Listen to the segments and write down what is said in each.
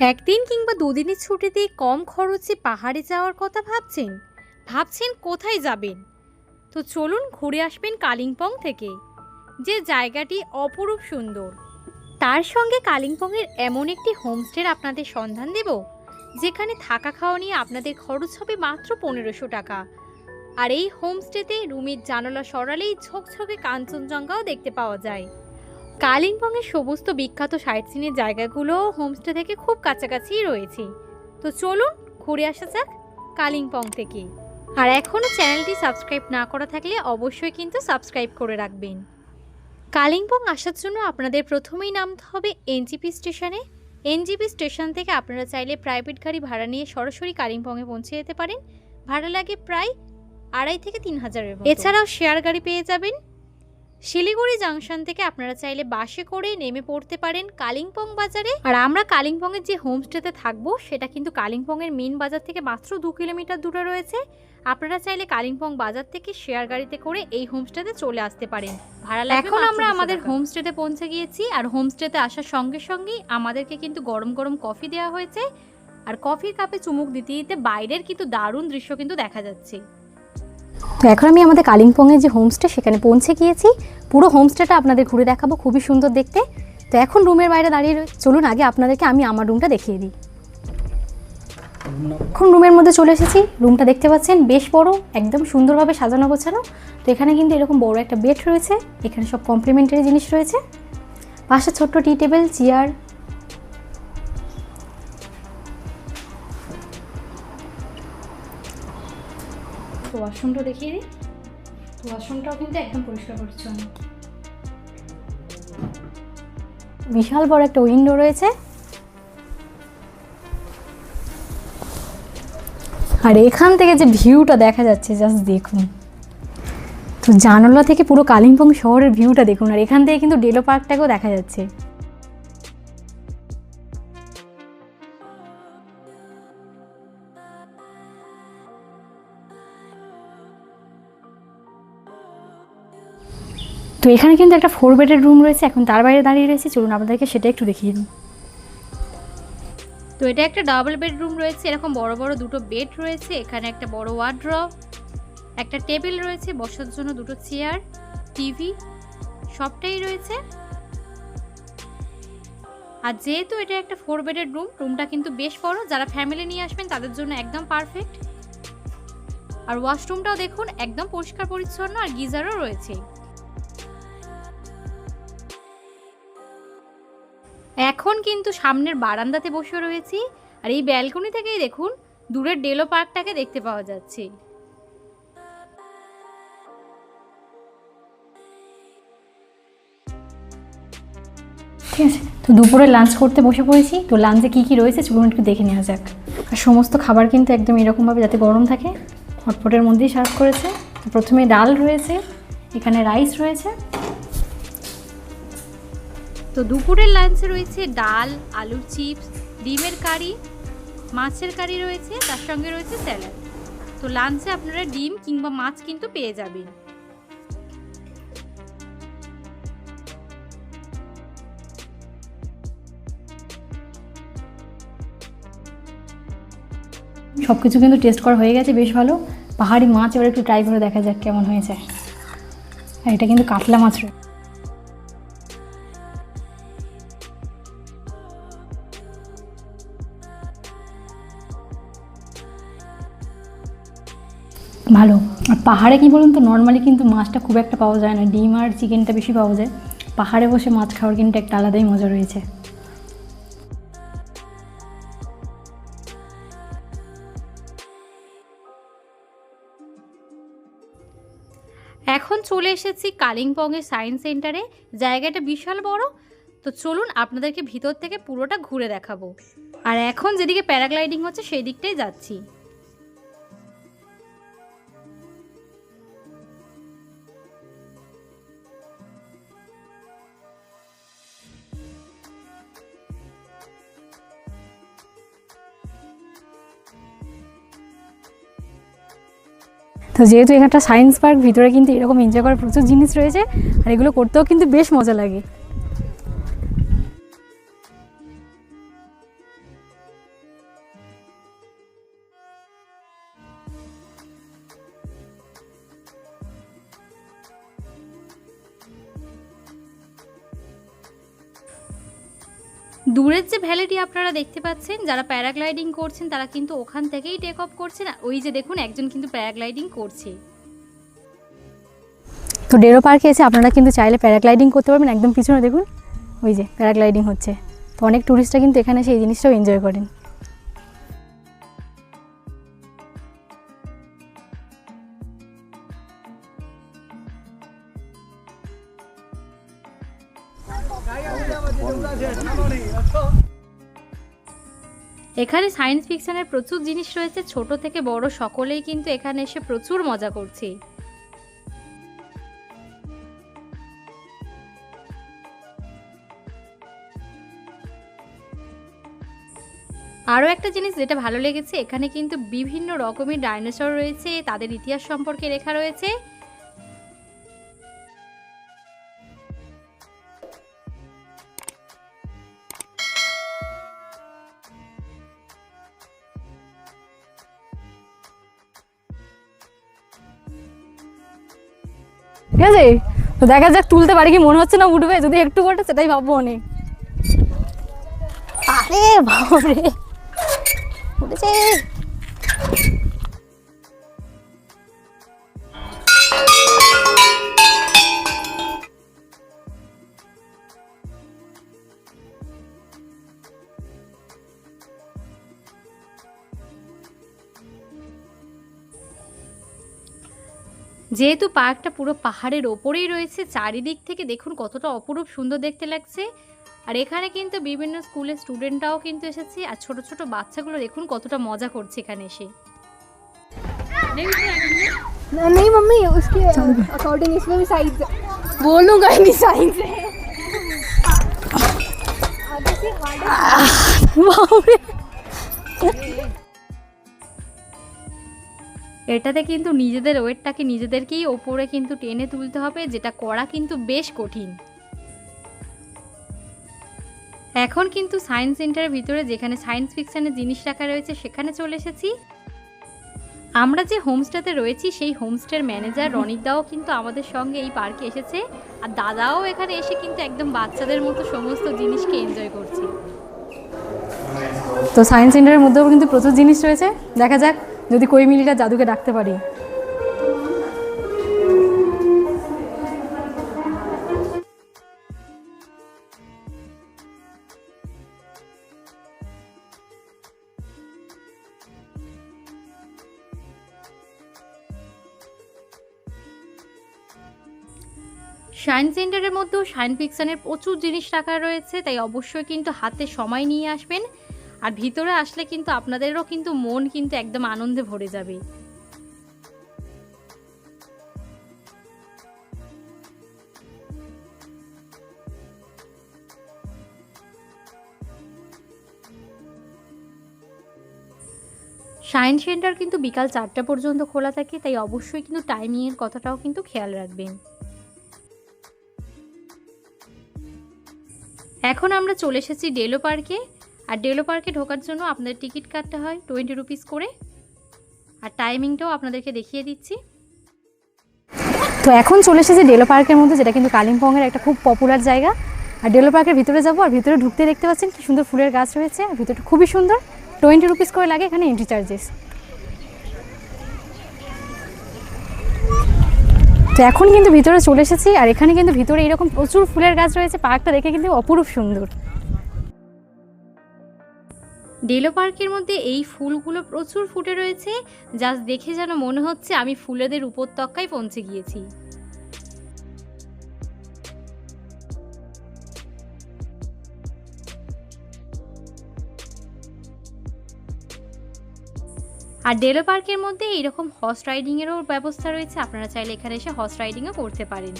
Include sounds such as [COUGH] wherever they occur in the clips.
একদিন কিংবা দুদিনের ছুটিতে কম খরচে পাহাড়ে যাওয়ার কথা ভাবছেন? ভাবছেন কোথায় যাবেন? তো চলুন ঘুরে আসবেন কালিম্পং থেকে। যে জায়গাটি অপরূপ সুন্দর। তার সঙ্গে কালিম্পংয়ের এমন একটি হোমস্টের আপনাদের সন্ধান দেব, যেখানে থাকা খাওয়া নিয়ে আপনাদের খরচ হবে মাত্র পনেরোশো টাকা। আর এই হোমস্টেতে রুমের জানালা সরালেই ঝকঝকে কাঞ্চনজঙ্ঘাও দেখতে পাওয়া যায়। কালিম্পংয়ের সমস্ত বিখ্যাত সাইট সিনের জায়গাগুলো হোমস্টে থেকে খুব কাছাকাছিই রয়েছে। তো চলুন ঘুরে আসা যাক কালিম্পং থেকে। আর এখনও চ্যানেলটি সাবস্ক্রাইব না করা থাকলে অবশ্যই কিন্তু সাবস্ক্রাইব করে রাখবেন। কালিম্পং আসার জন্য আপনাদের প্রথমেই নামতে হবে এনজিপি স্টেশনে। এনজিপি স্টেশন থেকে আপনারা চাইলে প্রাইভেট গাড়ি ভাড়া নিয়ে সরাসরি কালিম্পংয়ে পৌঁছে যেতে পারেন। ভাড়া লাগে প্রায় আড়াই থেকে তিন হাজারের এছাড়াও শেয়ার গাড়ি পেয়ে যাবেন। শিলিগুড়ি জাংশন থেকে আপনারা চাইলে বাসে করে নেমে পড়তে পারেন কালিম্পং বাজারে। আর আমরা কালিম্পংয়ের যে হোমস্টেতে থাকব সেটা কিন্তু কালিম্পংয়ের মেন বাজার থেকে মাত্র দু কিলোমিটার দূরে রয়েছে। আপনারা চাইলে কালিম্পং বাজার থেকে শেয়ার গাড়িতে করে এই হোমস্টেতে চলে আসতে পারেন। ভাড়া এখন আমরা আমাদের হোমস্টেতে পৌঁছে গিয়েছি আর হোমস্টেতে আসার সঙ্গে সঙ্গেই আমাদেরকে কিন্তু গরম গরম কফি দেওয়া হয়েছে। আর কফির কাপে চুমুক দিতে দিতে বাইরের কিন্তু দারুণ দৃশ্য কিন্তু দেখা যাচ্ছে। তো এখন আমি আমাদের কালিম্পংয়ের যে হোমস্টে সেখানে পৌঁছে গিয়েছি। পুরো হোমস্টেটা আপনাদের ঘুরে দেখাবো, খুবই সুন্দর দেখতে। তো এখন রুমের বাইরে দাঁড়িয়ে চলুন আগে আপনাদেরকে আমি আমার রুমটা দেখিয়ে দিই। এখন রুমের মধ্যে চলে এসেছি। রুমটা দেখতে পাচ্ছেন, বেশ বড়, একদম সুন্দরভাবে সাজানো গোছানো। তো এখানে কিন্তু এরকম বড় একটা বেড রয়েছে। এখানে সব কমপ্লিমেন্টারি জিনিস রয়েছে। পাশে ছোট্ট টি টেবিল, চেয়ার ওয়াশরুমটা দেখিয়ে দিই। তো ওয়াশরুমটাও কিন্তু একদম পরিষ্কার পরিচ্ছন্ন। বিশাল বড় একটা উইন্ডো রয়েছে। আর এখান থেকে যে ভিউটা দেখা যাচ্ছে জাস্ট দেখুন। তো জানালা থেকে পুরো কালিম্পং শহরের ভিউটা দেখুন। আর এখান থেকে কিন্তু ডেলো পার্কটাকেও দেখা যাচ্ছে। তো এখানে কিন্তু একটা ফোর বেডের রুম রয়েছে, এখন তার বাইরে দাঁড়িয়ে রয়েছে। চলুন আপনাদেরকে সেটা একটু দেখিয়ে দিই। তো এটা একটা ডাবল বেডরুম রয়েছে, এরকম বড় বড় দুটো বেড রয়েছে, এখানে একটা বড় ওয়ার্ড্রপ একটা টেবিল রয়েছে, বসার জন্য দুটো চেয়ার টিভি সবটাই রয়েছে। আর যেহেতু এটা একটা ফোর বেডের রুম রুমটা কিন্তু বেশ বড়, যারা ফ্যামিলি নিয়ে আসবেন তাদের জন্য একদম পারফেক্ট আর ওয়াশরুমটাও দেখুন, একদম পরিষ্কার পরিচ্ছন্ন আর গিজারও রয়েছে। এখন কিন্তু সামনের বারান্দাতে বসে রয়েছি আর এই ব্যালকনি থেকেই দেখুন, দূরের ডেলো পার্কটাকে দেখতে পাওয়া যাচ্ছে। ঠিক আছে, তো দুপুরে লাঞ্চ করতে বসে পড়েছি। তো লাঞ্চে কী কী রয়েছে চলুন একটু দেখে নেওয়া যাক। আর সমস্ত খাবার কিন্তু একদম এরকমভাবে যাতে গরম থাকে হটপটের মধ্যেই সার্ভ করেছে। তো প্রথমে ডাল রয়েছে, এখানে রাইস রয়েছে তো দুপুরের লাঞ্চে রয়েছে ডাল, আলুর চিপস ডিমের কারি, মাছের কারি রয়েছে, তার সঙ্গে রয়েছে স্যালাড তো লাঞ্চে আপনারা ডিম কিংবা মাছ কিন্তু পেয়ে যাবেন। সব কিছু কিন্তু টেস্ট করা হয়ে গেছে, বেশ ভালো। পাহাড়ি মাছ, এবার একটু ট্রাই করে দেখা যাক কেমন হয়েছে। আর এটা কিন্তু কাতলা মাছ রয়েছে। ভালো। আর পাহাড়ে কী বলুন তো নর্মালি কিন্তু মাছটা খুব একটা পাওয়া যায় না। ডিম আর চিকেনটা বেশি পাওয়া যায়। পাহাড়ে বসে মাছ খাওয়ার কিন্তু একটা আলাদাই মজা রয়েছে। এখন চলে এসেছি কালিম্পংয়ের সায়েন্স সেন্টারে জায়গাটা বিশাল বড়। তো চলুন আপনাদেরকে ভিতর থেকে পুরোটা ঘুরে দেখাবো। আর এখন যেদিকে প্যারাগ্লাইডিং হচ্ছে, সেই দিকটাই যাচ্ছি। তো যেহেতু এখানটা সায়েন্স পার্ক ভিতরে কিন্তু এরকম এনজয় করার প্রচুর জিনিস রয়েছে, আর এগুলো করতেও কিন্তু বেশ মজা লাগে। দূরের যে ভ্যালিটি আপনারা দেখতে পাচ্ছেন, যারা প্যারাগ্লাইডিং করছেন, তারা কিন্তু ওখান থেকেই টেক অফ করছেন। আর ওই যে দেখুন, একজন কিন্তু প্যারাগ্লাইডিং করছে। তো ডেরো পার্কে এসে আপনারা কিন্তু চাইলে প্যারাগ্লাইডিং করতে পারবেন। একদম পিছনে দেখুন, ওই যে প্যারাগ্লাইডিং হচ্ছে। তো অনেক ট্যুরিস্টরা কিন্তু এখানে সেই জিনিসটাও এনজয় করেন। এখানে সায়েন্স ফিকশনের প্রচুর জিনিস রয়েছে, ছোট থেকে বড় সকলেই কিন্তু এখানে এসে প্রচুর মজা করছে। আরও একটা জিনিস যেটা ভালো লেগেছে, এখানে কিন্তু বিভিন্ন রকমের ডাইনোসর রয়েছে, তাদের ইতিহাস সম্পর্কে লেখা রয়েছে। ঠিক আছে? তো দেখা যাক তুলতে পারি কি মনে হচ্ছে না উঠবে, যদি একটু ওঠে সেটাই ভাববো অনেক। আরে বাবরে উঠেছে। যেহেতু পার্কটা পুরো পাহাড়ের ওপরেই রয়েছে চারিদিক থেকে দেখুন কতটা অপরূপ সুন্দর দেখতে লাগছে আর এখানে কিন্তু বিভিন্ন স্কুলের স্টুডেন্টরাও কিন্তু এসেছে আর ছোট ছোট বাচ্চাগুলো দেখুন কতটা মজা করছে এখানে এসে नहीं मम्मी उसके अकॉर्डिंग इसमें भी साइज बोलूंगा ही नहीं साइज है [LAUGHS] এটাতে কিন্তু নিজেদের ওয়েটটাকে নিজেদেরকেই ওপরে কিন্তু টেনে তুলতে হবে, যেটা করা কিন্তু বেশ কঠিন। এখন কিন্তু সায়েন্স সেন্টারের ভিতরে যেখানে সায়েন্স ফিকশনের জিনিস রাখা রয়েছে, সেখানে চলে এসেছি। আমরা যে হোমস্টেতে রয়েছি, সেই হোমস্টের ম্যানেজার রনিক দাও কিন্তু আমাদের সঙ্গে এই পার্কে এসেছে। আর দাদাও এখানে এসে কিন্তু একদম বাচ্চাদের মতো সমস্ত জিনিসকে এনজয় করছে। তো সায়েন্স সেন্টারের মধ্যেও কিন্তু প্রচুর জিনিস রয়েছে। দেখা যাক। যদি কই মিলিটা জাদুকে ডাকতে পারি। সায়েন্স সেন্টারের মধ্যেও সায়েন্স ফিকশনের প্রচুর জিনিস রাখা রয়েছে, তাই অবশ্যই কিন্তু হাতে সময় নিয়ে আসবেন। আর ভিতরে আসলে কিন্তু আপনাদেরও কিন্তু মন কিন্তু একদম আনন্দে ভরে যাবে। সায়েন্স সেন্টার কিন্তু বিকাল চারটা পর্যন্ত খোলা থাকে, তাই অবশ্যই কিন্তু টাইমিংয়ের কথাটাও কিন্তু খেয়াল রাখবেন। এখন আমরা চলে এসেছি ডেলো পার্কে। আর ডেলো পার্কে ঢোকার জন্য আপনাদের টিকিট কাটতে হয় টোয়েন্টি রুপিস করে। আর টাইমিংটাও আপনাদেরকে দেখিয়ে দিচ্ছি। তো এখন চলে এসেছে ডেলো পার্কের মধ্যে, যেটা কিন্তু কালিম্পংয়ের একটা খুব পপুলার জায়গা। আর ডেলো পার্কের ভিতরে যাব আর ভিতরে ঢুকতে দেখতে পাচ্ছেন কি সুন্দর ফুলের গাছ রয়েছে। আর ভিতরটা খুবই সুন্দর। টোয়েন্টি রুপিস করে লাগে এখানে এন্ট্রি চার্জেস তো এখন কিন্তু ভিতরে চলে এসেছি, আর এখানে কিন্তু ভিতরে এরকম প্রচুর ফুলের গাছ রয়েছে। পার্কটা দেখে কিন্তু অপরূপ সুন্দর। ডেলো পার্কের মধ্যে এই ফুলগুলো প্রচুর ফুটে রয়েছে। যা দেখে যেন মনে হচ্ছে আমি ফুলেদের উপত্যকায় পৌঁছে গিয়েছি। আর ডেলো পার্কের মধ্যে এইরকম হর্স রাইডিংয়েরও ব্যবস্থা রয়েছে। আপনারা চাইলে এখানে এসে হর্স রাইডিংও করতে পারেন।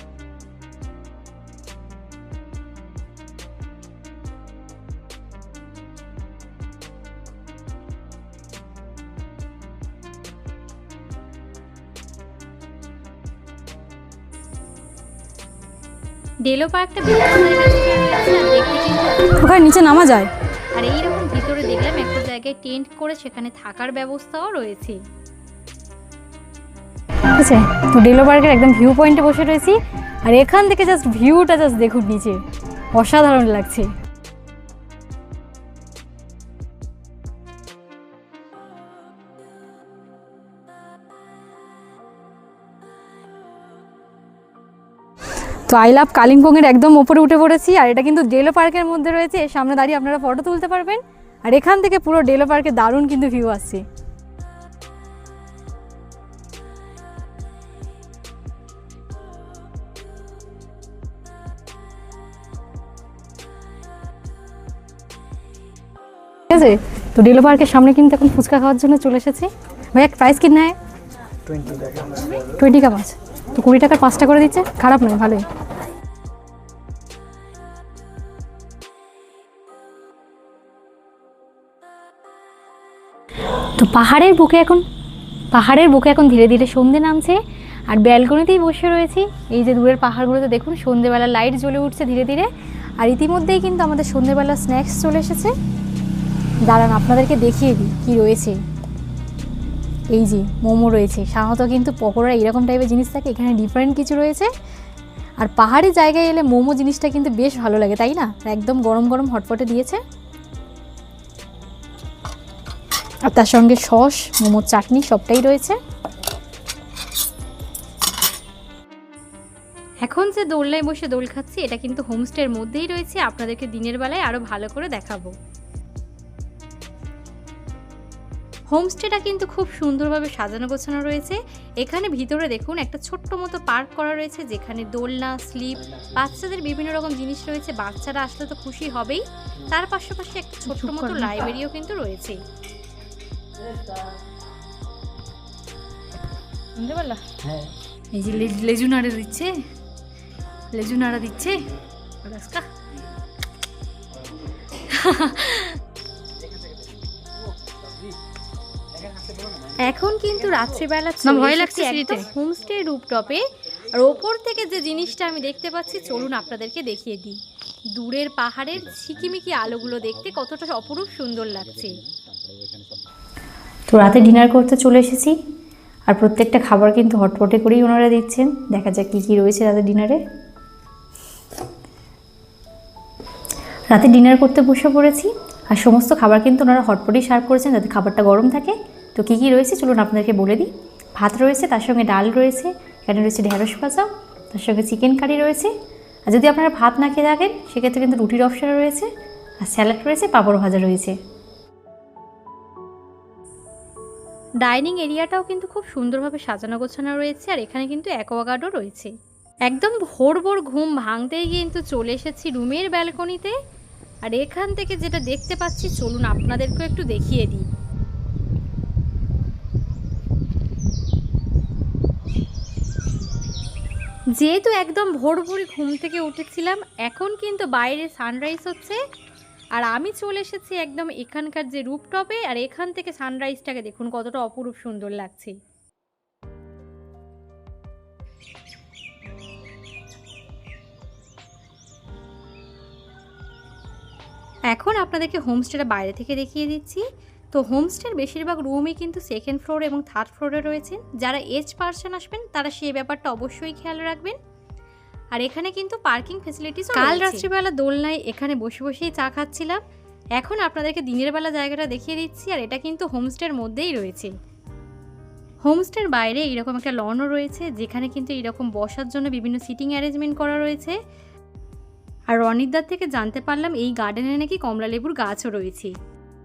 ডেলো পার্কটা ওখানে নিচে নামা যায়? আর এইরকম ভিতরে দেখলাম একটা জায়গায় টেন্ট করে সেখানে থাকার ব্যবস্থাও রয়েছে। ঠিক আছে তো ডেলো পার্কের একদম ভিউ পয়েন্টে বসে রয়েছি আর এখান থেকে জাস্ট ভিউটা জাস্ট দেখুন নিচে। অসাধারণ লাগছে। আই লাভ কালিম্পংয়ের একদম ওপরে উঠে পড়েছি আর এটা কিন্তু ডেলো পার্কের মধ্যে রয়েছে। এর সামনে দাঁড়িয়ে আপনারা ফটো তুলতে পারবেন। আর এখান থেকে পুরো ডেলো পার্কে দারুণ কিন্তু ভিউ আসছে। ঠিক আছে? তো ডেলো পার্কের সামনে কিন্তু এখন ফুচকা খাওয়ার জন্য চলে এসেছি। ভাইয়া প্রাইস কিনা হয় টোয়েন্টি কা মাছ। তো কুড়ি টাকার পাঁচটা করে দিচ্ছে। খারাপ নয় ভালোই। পাহাড়ের বুকে এখন, পাহাড়ের বুকে এখন ধীরে ধীরে সন্ধে নামছে আর ব্যালকনিতেই বসে রয়েছি। এই যে দূরের পাহাড়গুলোতে দেখুন, সন্ধেবেলা লাইট জ্বলে উঠছে ধীরে ধীরে আর ইতিমধ্যেই কিন্তু আমাদের সন্ধেবেলা স্ন্যাক্স চলে এসেছে। দাঁড়ান, আপনাদেরকে দেখিয়ে দিই কী রয়েছে। এই যে মোমো রয়েছে, সাধারণত কিন্তু পকোড়া এরকম টাইপের জিনিস থাকে, এখানে ডিফারেন্ট কিছু রয়েছে। আর পাহাড়ি জায়গায় এলে মোমো জিনিসটা কিন্তু বেশ ভালো লাগে, তাই না? একদম গরম গরম হটপটে দিয়েছে। আর তার সঙ্গে সস মোমোর চাটনি সবটাই রয়েছে। এখন যে দোলনায় বসে দোল খাচ্ছি এটা কিন্তু হোমস্টের মধ্যেই রয়েছে। আপনাদেরকে দিনের বেলায় আরও ভালো করে দেখাবো। হোমস্টেটা কিন্তু খুব সুন্দরভাবে সাজানো গোছানো রয়েছে। এখানে ভিতরে দেখুন একটা ছোট্ট মতো পার্ক করা রয়েছে যেখানে দোলনা স্লিপ বাচ্চাদের বিভিন্ন রকম জিনিস রয়েছে। বাচ্চারা আসলে তো খুশি হবেই। তার পাশাপাশি একটা ছোট্ট মতো। লাইব্রেরিও কিন্তু রয়েছে। বুঝতে পারলা এই যে লেজু নাড়া দিচ্ছে লেজু নাড়া দিচ্ছে রাস্কা এখন কিন্তু রাত্রিবেলা না, ভয় লাগছে একদম। হোমস্টে রুপটপে আর ওপর থেকে যে জিনিসটা আমি দেখতে পাচ্ছি চলুন আপনাদেরকে দেখিয়ে দিই। দূরের পাহাড়ের ঝিকিমিকি আলোগুলো দেখতে কতটা অপরূপ সুন্দর লাগছে। তো রাতে ডিনার করতে চলে এসেছি। আর প্রত্যেকটা খাবার কিন্তু হটপটে করেই ওনারা দিচ্ছেন। দেখা যাক কী কী রয়েছে রাতে ডিনারে। রাতে ডিনার করতে বসে পড়েছি। আর সমস্ত খাবার কিন্তু ওনারা হটপটেই সার্ভ করেছেন যাতে খাবারটা গরম থাকে। তো কী কী রয়েছে চলুন আপনাদেরকে বলে দিই। ভাত রয়েছে, তার সঙ্গে ডাল রয়েছে, এখানে রয়েছে ঢেঁড়স ভাজা, তার সঙ্গে চিকেন কারি রয়েছে। আর যদি আপনারা ভাত না খেয়ে থাকেন, সেক্ষেত্রে কিন্তু রুটির অপশন রয়েছে। আর স্যালাড রয়েছে, পাঁপড় ভাজা রয়েছে। ডাইনিং এরিয়াটাও কিন্তু খুব সুন্দরভাবে সাজানো গোছানো রয়েছে আর এখানে কিন্তু অ্যাকোয়াগার্ডও রয়েছে। একদম ভোর ভোর ঘুম ভাঙতেই কিন্তু চলে এসেছি রুমের ব্যালকনিতে। আর এখান থেকে যেটা দেখতে পাচ্ছি, চলুন আপনাদেরকেও একটু দেখিয়ে দিই। যেহেতু একদম ভোর ভোর ঘুম থেকে উঠেছিলাম, এখন কিন্তু বাইরে সানরাইজ হচ্ছে। আর আমি চলে এসেছি একদম এখানকার যে রুপটপে, আর এখান থেকে সানরাইজটাকে দেখুন কতটা অপরূপ সুন্দর লাগছে। এখন আপনাদেরকে হোমস্টেটা বাইরে থেকে দেখিয়ে দিচ্ছি। তো হোমস্টের বেশিরভাগ রুমই কিন্তু সেকেন্ড ফ্লোর এবং থার্ড ফ্লোরে রয়েছেন যারা এজ পার্সন আসবেন, তারা সেই ব্যাপারটা অবশ্যই খেয়াল রাখবেন। আর এখানে কিন্তু পার্কিং ফেসিলিটিস কাল রাত্রিবেলা দোলনায় এখানে বসে বসেই চা খাচ্ছিলাম। এখন আপনাদেরকে দিনের বেলা জায়গাটা দেখিয়ে দিচ্ছি আর এটা কিন্তু হোমস্টের মধ্যেই রয়েছে। হোমস্টের বাইরে এরকম একটা লনও রয়েছে যেখানে কিন্তু এরকম বসার জন্য বিভিন্ন সিটিং অ্যারেঞ্জমেন্ট করা রয়েছে। আর রনিদার থেকে জানতে পারলাম এই গার্ডেনে নাকি কমলালেবুর গাছও রয়েছে।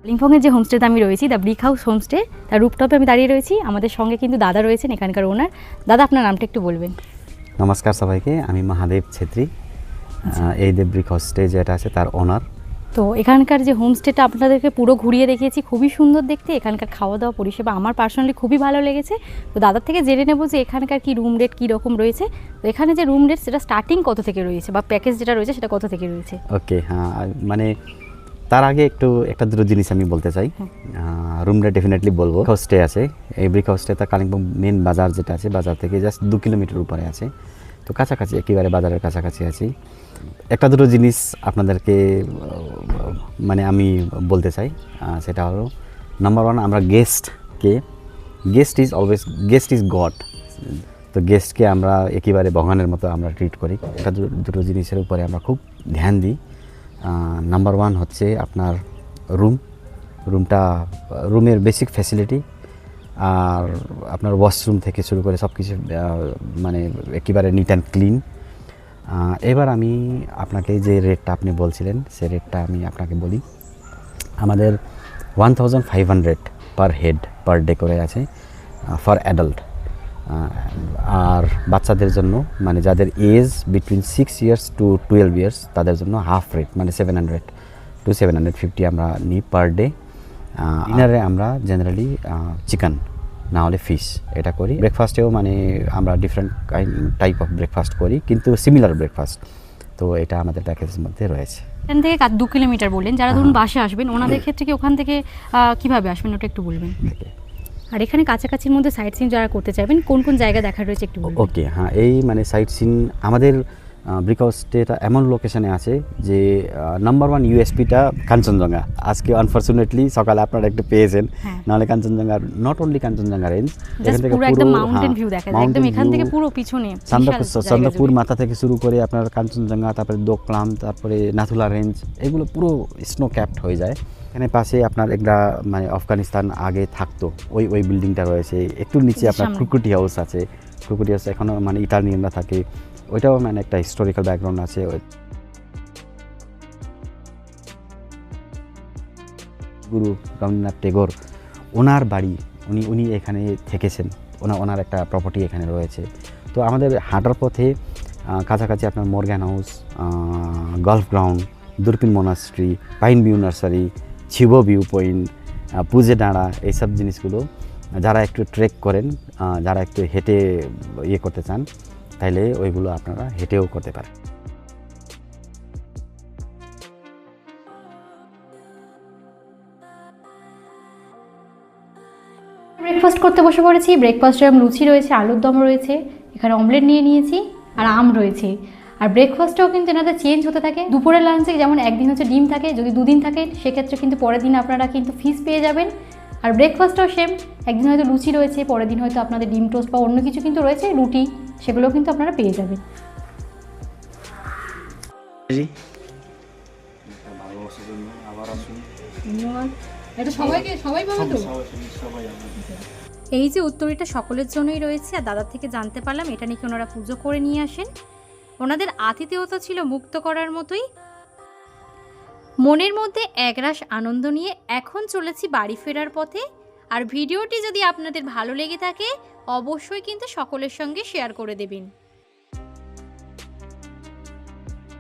লিংফংয়ের যে হোমস্টেতে আমি রয়েছি দ্য ব্রিক হাউস হোমস্টে তার রুপটপে আমি দাঁড়িয়ে রয়েছি। আমাদের সঙ্গে কিন্তু দাদা রয়েছেন এখানকার ওনার দাদা আপনার নামটা একটু বলবেন। নমস্কার সবাইকে আমি মহাদেব ছেত্রী। আহ, এই দেবব্রিক হোস্টে যেটা আছে তার ওনার তো এখানকার যে হোমস্টেটা আপনাদেরকে পুরো ঘুরিয়ে দেখিয়েছি খুবই সুন্দর দেখতে। এখানকার খাওয়া দাওয়া পরিষেবা আমার পার্সোনালি খুবই ভালো লেগেছে। তো দাদার থেকে জেনে নেব যে এখানকার কি রুম রেট কী রকম রয়েছে। তো এখানে যে রুম রেট সেটা স্টার্টিং কত থেকে রয়েছে? বা প্যাকেজ যেটা রয়েছে সেটা কত থেকে রয়েছে? ওকে হ্যাঁ মানে তার আগে একটু একটা দুটো জিনিস আমি বলতে চাই। রুমটা ডেফিনেটলি বলব। হোস্টে আছে। এই ব্রিক হোস্টে তার কালিম্পং মেন বাজার যেটা আছে, বাজার থেকে জাস্ট দু কিলোমিটার উপরে আছে। তো কাছাকাছি, একেবারে বাজারের কাছাকাছি আছি। একটা দুটো জিনিস আপনাদেরকে মানে আমি বলতে চাই সেটা হলো নাম্বার ওয়ান আমরা গেস্টকে guest is always guest is God তো গেস্টকে আমরা একেবারে ভগবানের মতো আমরা ট্রিট করি। একটা দুটো জিনিসের উপরে আমরা খুব ধ্যান দিই। নাম্বার ওয়ান হচ্ছে আপনার রুম রুমটা, রুমের বেসিক ফ্যাসিলিটি আর আপনার ওয়াশরুম থেকে শুরু করে সব কিছু মানে একেবারে নিট অ্যান্ড ক্লিন এবার আমি আপনাকে যে রেটটা আপনি বলছিলেন, সে রেটটা আমি আপনাকে বলি। আমাদের one thousand five hundred per head per day করে আছে ফর অ্যাডাল্ট আর বাচ্চাদের জন্য মানে যাদের age between six years to twelve years তাদের জন্য হাফ রেট মানে seven hundred to seven hundred fifty আমরা নিই পার ডে ডিনারে আমরা জেনারেলি চিকেন না হলে ফিশ এটা করি। ব্রেকফাস্টেও মানে আমরা ডিফারেন্ট টাইপ অফ ব্রেকফাস্ট করি কিন্তু সিমিলার ব্রেকফাস্ট তো এটা আমাদের প্যাকেজের মধ্যে রয়েছে। এখান থেকে দু কিলোমিটার বললেন। যারা ধরুন বাসে আসবেন ওনাদের ক্ষেত্রে কি ওখান থেকে কীভাবে আসবেন ওটা একটু বলবেন? আর এখানে কাছাকাছির মধ্যে সাইট সিন যারা করতে চাইবেন কোন কোন জায়গা দেখা রয়েছে একটু ওকে হ্যাঁ এই মানে সাইট সিন আমাদের ব্রিকহাউসটা এমন লোকেশনে আছে যে নাম্বার ওয়ান ইউএসপিটা কাঞ্চনজঙ্ঘা। আজকে আনফর্চুনেটলি সকালে আপনারা একটু পেয়েছেন। হ্যাঁ। নাহলে কাঞ্চনজঙ্ঘার নট অনলি কাঞ্চনজঙ্ঘা রেঞ্জ পুরো মাউন্টেন এখান থেকে পুরো পিছনে জায়গা চন্দ্রপুর মাথা থেকে শুরু করে আপনার কাঞ্চনজঙ্ঘা তারপরে দোকলাম তারপরে নাথুলা রেঞ্জ এগুলো পুরো স্নো ক্যাপড হয়ে যায়। এখানে পাশে আপনার একটা মানে আফগানিস্তান আগে থাকতো। ওই ওই বিল্ডিংটা রয়েছে। একটু নিচে আপনার। ক্রুকুটি হাউস আছে। ক্রুকুটি হাউস এখনও মানে ইটালিয়ানরা থাকে। ওইটাও মানে একটা হিস্টোরিক্যাল ব্যাকগ্রাউন্ড আছে গুরু রবীন্দ্রনাথ টেগোর, ওনার বাড়ি, উনি উনি এখানে থেকেছেন। ওনার ওনার একটা প্রপার্টি এখানে রয়েছে। তো আমাদের হাঁটার পথে কাছাকাছি আপনার Morgan House golf ground, Durpin monastery, pine view nursery, Chibo view point পুজে ডাঁড়া, এইসব জিনিসগুলো যারা একটু ট্রেক করেন যারা একটু হেঁটে ইয়ে করতে চান তাইলে ওইগুলো আপনারা হেঁটেও করতে পারেন। ব্রেকফাস্ট করতে বসে পড়েছি ব্রেকফাস্টে আমি লুচি রয়েছে, আলুর দম রয়েছে, এখানে অমলেট নিয়ে নিয়েছি আর আম রয়েছে। আর ব্রেকফাস্টটাও কিন্তু এনাদের চেঞ্জ হতে থাকে। দুপুরের লাঞ্চে যেমন একদিন হচ্ছে ডিম থাকে, যদি দুদিন থাকে, সেক্ষেত্রে কিন্তু পরের দিন আপনারা কিন্তু ফিস পেয়ে যাবেন। আর ব্রেকফাস্টটাও সেম একদিন হয়তো লুচি রয়েছে, পরের দিন হয়তো আপনাদের ডিম টোস্ট বা অন্য কিছু কিন্তু রয়েছে, রুটি। সেগুলোও কিন্তু আপনারা পেয়ে যাবেন। এটা সবাইকে সবাই পাবে তো। এই যে উত্তরীটা সকলের জন্যই রয়েছে আর দাদার থেকে জানতে পারলাম এটা নাকি ওনারা পুজো করে নিয়ে আসেন। ওনাদের আতিথেয়তা ছিল মুক্ত করার মতোই। মনের মধ্যে একরাশ আনন্দ নিয়ে এখন চলেছি বাড়ি ফেরার পথে। আর ভিডিওটি যদি আপনাদের ভালো লেগে থাকে অবশ্যই কিন্তু সকলের সঙ্গে শেয়ার করে দেবেন।